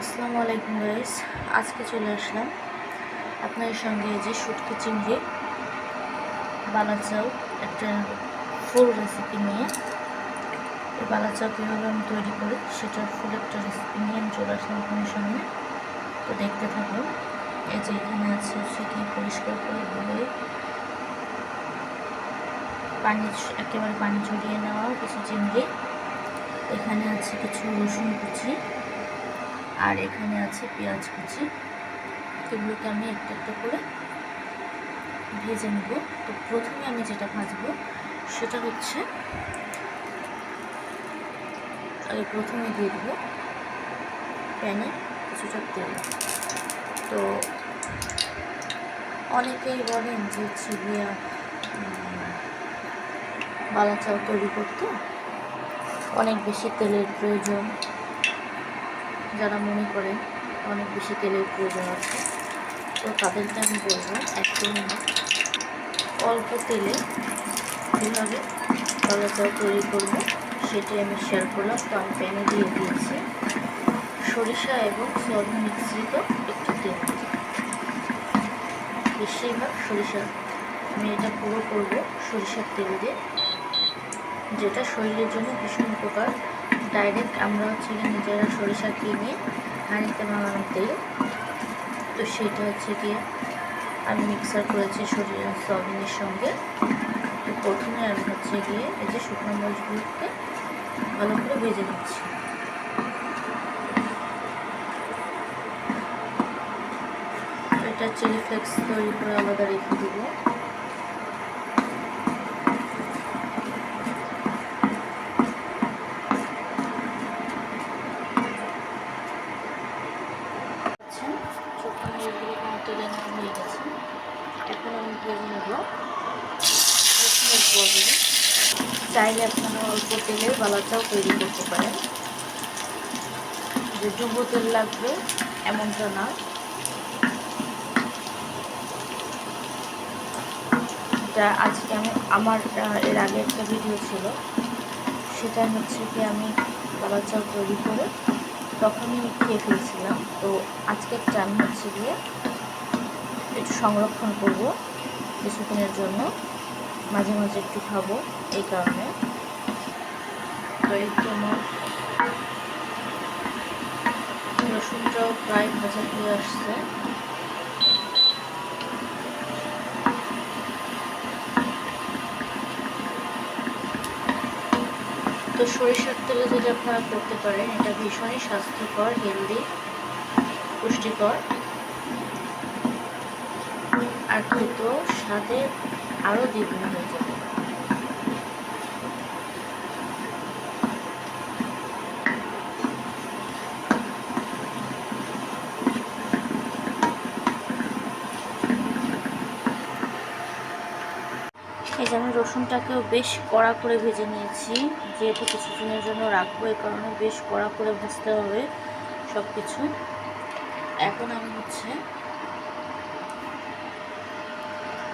আসসালামু আলাইকুম গাইস আজকে চলে আসলাম আপনাদের সঙ্গে যে শুটকি চিংড়ি বালাচাও একটা ফুল রেসিপি নিয়ে। এই বালাচাও কীভাবে আমি তৈরি করি সেটার ফুল একটা রেসিপি নিয়ে আমি চলে আসলাম আপনাদের সামনে। তো দেখতে থাকুন, এই যে এখানে আছে সেটি পরিষ্কার করে ধুয়ে পানি একেবারে পানি ঝরিয়ে নেওয়া কিছু চিংড়ি। এখানে আছে কিছু রসুন কুচি। আর এখানে আছে পেঁয়াজ কুচি। এগুলোকে আমি একটা একটা করে ভেজে নেব। তো প্রথমে আমি যেটা ভাজবো সেটা হচ্ছে, আমি প্রথমে দিয়ে দেবো প্যানে কিছুটা তেল। তো অনেকেই বলেন যে গিয়া বালা চাল তৈরি করতে অনেক বেশি তেলের প্রয়োজন। যারা মনে করেন অনেক বেশি তেলের প্রয়োজন আছে, তো তাদেরকে আমি বলব একদমই না অল্প তেলে কীভাবে কলাচাও তৈরি করব সেটি আমি শেয়ার করলাম। তো আমি প্যানে দিয়ে দিয়েছি সরিষা এবং সয়াবিন মিশ্রিত একটু তেল। বেশিরভাগ সরিষা, আমি এটা পুরো করব সরিষার তেল দিয়ে। যেটা শরীরের জন্য ভীষণ উপকার। ডাইরেক্ট আমরা হচ্ছে নিজেরা সরিষা কিনে হাঁড়িতে বানানো তেল। তো সেটা হচ্ছে গিয়ে আমি মিক্সার করেছি সরিষা সয়াবিনের সঙ্গে। তো প্রথমে আমি হচ্ছে গিয়ে এই যে শুকনো মরিচগুলোকে ভালো করে ভেজে নিচ্ছি। এটা চিলি ফ্লেক্স তৈরি করে আলাদা রেখে দেবো। চাইলে আপনারা অল্প তেলে বালাটাও তৈরি করতে পারেন। যে ডুবো তেল লাগবে, এমনটা না। এটা আজকে আমি আমার এর আগে একটা ভিডিও ছিল। সেটা হচ্ছে কি আমি বাবা চাল তৈরি করে তখনই খেয়ে ফেলছিলাম। তো আজকেরটা আমি হচ্ছে গিয়ে একটু সংরক্ষণ করব কিছুদিনের জন্য। মাঝে মাঝে একটু খাব এই কারণে। তো এই জন্য রসুনটাও প্রায় ভাজা হয়ে আসছে। তো সরিষার তেলে যদি আপনারা করতে পারেন, এটা ভীষণই স্বাস্থ্যকর, হেলদি, পুষ্টিকর। আর খেতেও স্বাদে আরও দ্বিগুণ হয়ে যাবে। এই যে আমি রসুনটাকেও বেশ কড়া করে ভেজে নিয়েছি। যেহেতু কিছুদিনের জন্য রাখব এই কারণে বেশ কড়া করে ভাজতে হবে সব কিছু এখন আমি হচ্ছে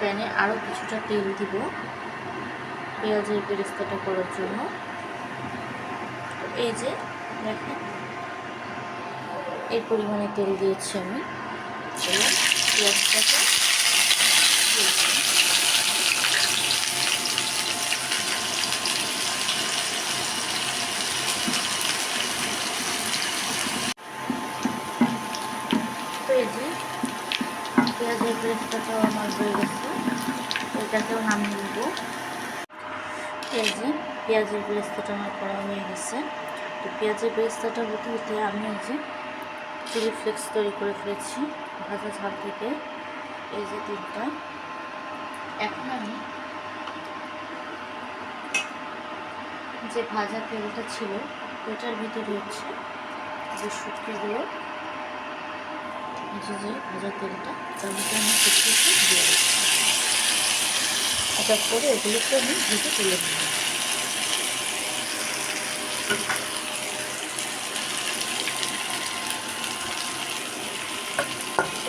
প্যানে আরও কিছুটা তেল দিব। পেঁয়াজের বেরেস্তাটা করার জন্য। এই যে, দেখেন এই পরিমাণে তেল দিয়েছি আমি। পেঁয়াজটাকে পেঁয়াজি পেঁয়াজের পেস্টটাও আমার হয়ে গেছে। এটাকেও নামিয়ে নেব। পেঁয়াজি পেঁয়াজের বেরেস্তাটা আমার করা হয়ে গেছে। তো পেঁয়াজের বেরেস্তাটা হতে হতে আমি এই যে চিলি ফ্লেক্স তৈরি করে ফেলেছি ভাজা ঝাল থেকে। এই যে তিনটা। এখন আমি যে ভাজা তেলটা ছিল, ওটার ভিতরে হচ্ছে যে শুটকিগুলো যে যে ভাজা তেলটা, তার ভিতরে আমি দিয়ে দিচ্ছি। তারপরে এগুলোকে আমি ভেজে তুলে নিলাম।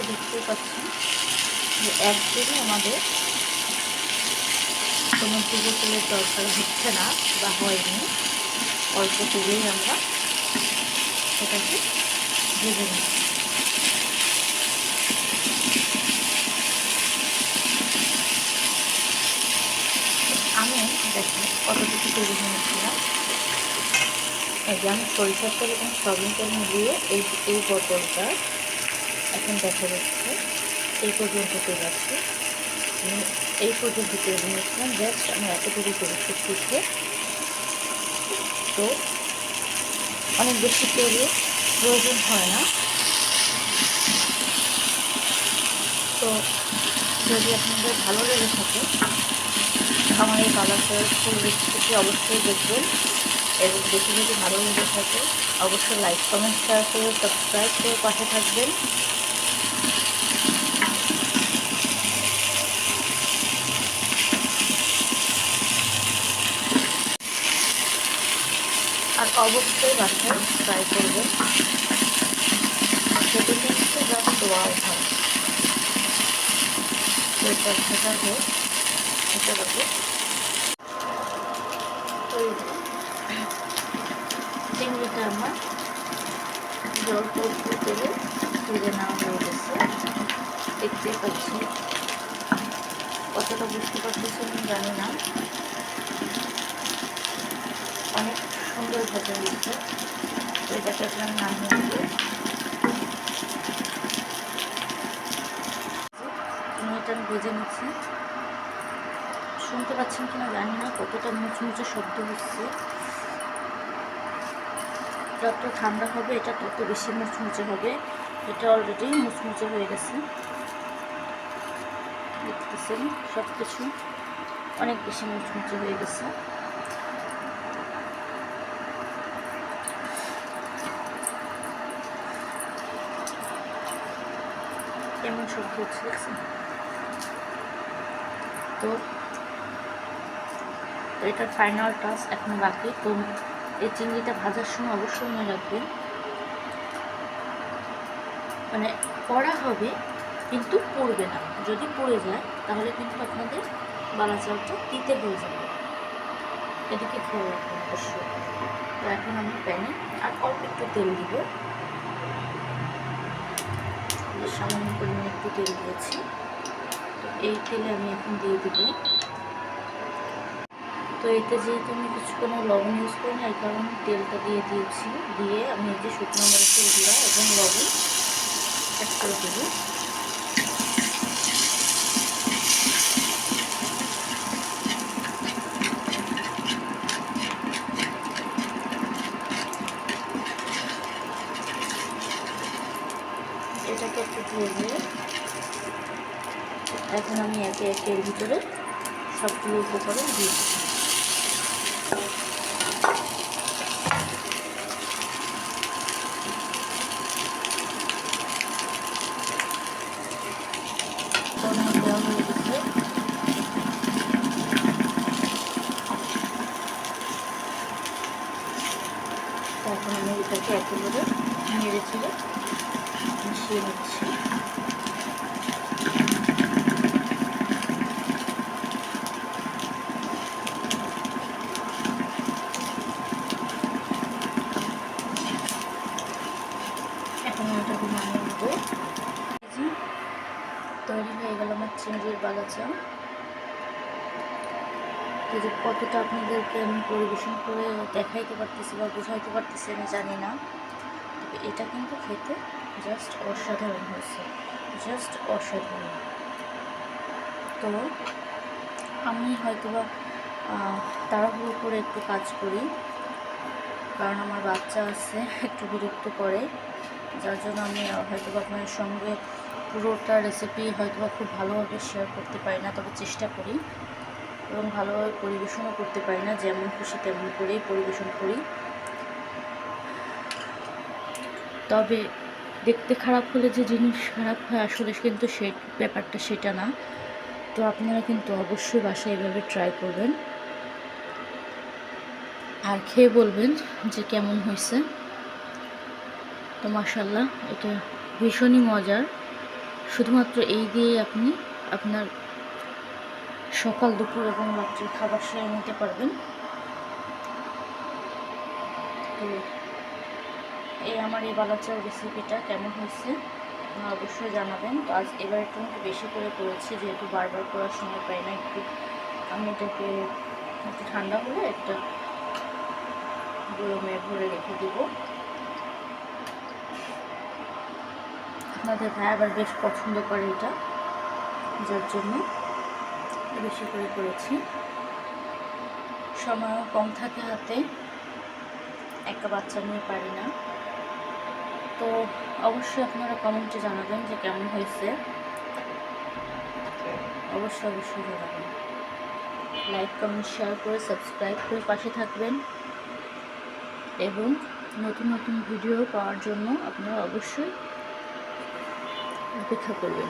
দেখতেই পাচ্ছেন যে একদিনই আমাদের কোনো তেলের দরকার হচ্ছে না বা হয়নি। অল্প তেলেই আমরা সেটাকে ভেজে নিই আমি দেখি কতটুকু তৈরি নিয়েছিলাম এই যে আমি সরিষার তেল এবং সয়াবিন তেল মিলিয়ে এই এই বোতলটা এখন দেখা যাচ্ছে, এই পর্যন্ত তেল আছে আমি এই পর্যন্ত তেল নিয়েছিলাম জাস্ট আমি এতটুকু করেছি। শিখে তো অনেক বেশি তেলের প্রয়োজন হয় না। তো যদি আপনাদের ভালো লেগে থাকে আমার এই বালাচার ফুল রেসিপিটি অবশ্যই দেখবেন। এবং দেখে যদি ভালো লেগে থাকে, অবশ্যই লাইক কমেন্ট শেয়ার করে সাবস্ক্রাইব করে পাশে থাকবেন। আর অবশ্যই বাসায় ট্রাই করবেন। সেটি কিন্তু জাস্ট ওয়াও হয়। এটা ভাজা হোক এটা দেখো চিংড়িটা আমার জল অল্প করে তুলে নেওয়া হয়ে গেছে। দেখতেই পাচ্ছি। কতটা বুঝতে পারতেছি আমি জানি না। অনেক সুন্দর ভাজা হয়েছে। এটাকে আপনার নামিয়ে দেবো এটা ভেজে নিচ্ছি। শুনতে পাচ্ছেন কিনা জানি না, কতটা মুচমুচে শব্দ হচ্ছে। যত ঠান্ডা হবে, এটা তত বেশি মুচমুচে হবে। এটা অলরেডি মুচমুচে হয়ে গেছে। দেখতেছেন সব কিছু অনেক বেশি মুচমুচে হয়ে গেছে। কেমন শব্দ হচ্ছে তো এটার ফাইনাল টাচ এখন বাকি। তো এই চিংড়িটা ভাজার সময় অবশ্যই মনে রাখবেন। মানে করা হবে, কিন্তু পড়বে না। যদি পড়ে যায়, তাহলে কিন্তু আপনাদের বালা চালটা দিতে হয়ে যাবে। এদিকে খেয়াল রাখবেন অবশ্যই। তো এখন আমি প্যানে আর অল্প একটু তেল দিব। সামান্য পরিমাণে একটু তেল দিয়েছি। তো এই তেলে আমি এখন দিয়ে দিব তো এতে যেহেতু আমি কিছু কোনো লবণ ইউজ করি না, এই কারণে তেলটা দিয়ে দিয়েছি। দিয়ে আমি এই যে শুকনো মরিচের গুঁড়া এবং লবণ অ্যাড করে দেব। এটাকে একটু এখন আমি একে একের ভিতরে সবগুলো উপকরণ দিয়ে দিচ্ছি। আমার দেওয়া হয়ে গেছে এখন আমি এটাকে একেবারে নেড়ে ছেড়ে মিশিয়ে নিচ্ছি এখন আমি এটাকে নামিয়ে নেব তৈরি হয়ে গেল আমার চিংড়ির বাগাচা তো যে কতটা আপনাদেরকে আমি পরিবেশন করে দেখাইতে পারতেছি বা বোঝাইতে পারতেছি আমি জানি না। তবে এটা কিন্তু খেতে জাস্ট অসাধারণ হয়েছে। জাস্ট অসাধারণ। তো আমি হয়তোবা তাড়াহুড়ো করে একটু কাজ করি, কারণ আমার বাচ্চা আছে, একটু বিরক্ত করে। যার জন্য আমি হয়তো বা আপনার সঙ্গে পুরোটা রেসিপি হয়তো বা খুব ভালোভাবে শেয়ার করতে পারি না, তবে চেষ্টা করি। এবং ভালোভাবে পরিবেশনও করতে পারি না, যেমন খুশি তেমন করেই পরিবেশন করি। তবে দেখতে খারাপ হলে যে জিনিস খারাপ হয় আসলে কিন্তু সে ব্যাপারটা সেটা না। তো আপনারা কিন্তু অবশ্যই বাসায় এভাবে ট্রাই করবেন। আর খেয়ে বলবেন যে কেমন হয়েছে। তো মাসাল্লাহ এটা ভীষণই মজার। শুধুমাত্র এই দিয়ে আপনি আপনার সকাল, দুপুর এবং রাত্রির খাবার সেরে নিতে পারবেন। তো এই আমার এই বালাচার রেসিপিটা কেমন হয়েছে অবশ্যই জানাবেন। তো আজ এবার একটু বেশি করে করেছি, যেহেতু বারবার করার সময় পাই না, একটু আমি এটাকে একটু ঠান্ডা হলে একটা গরমে ভরে রেখে দিব। আপনাদের ভাই আবার বেশ পছন্দ করে এটা, যার জন্য। বেশি করে করেছি। সময়ও কম থাকে হাতে একটা বাচ্চা নিয়ে পারি না। তো অবশ্যই আপনারা কমেন্টে জানাবেন যে কেমন হয়েছে। অবশ্যই অবশ্যই জানাবেন। লাইক কমেন্ট শেয়ার করে সাবস্ক্রাইব করে পাশে থাকবেন। এবং নতুন নতুন ভিডিও পাওয়ার জন্য আপনারা অবশ্যই অপেক্ষা করবেন।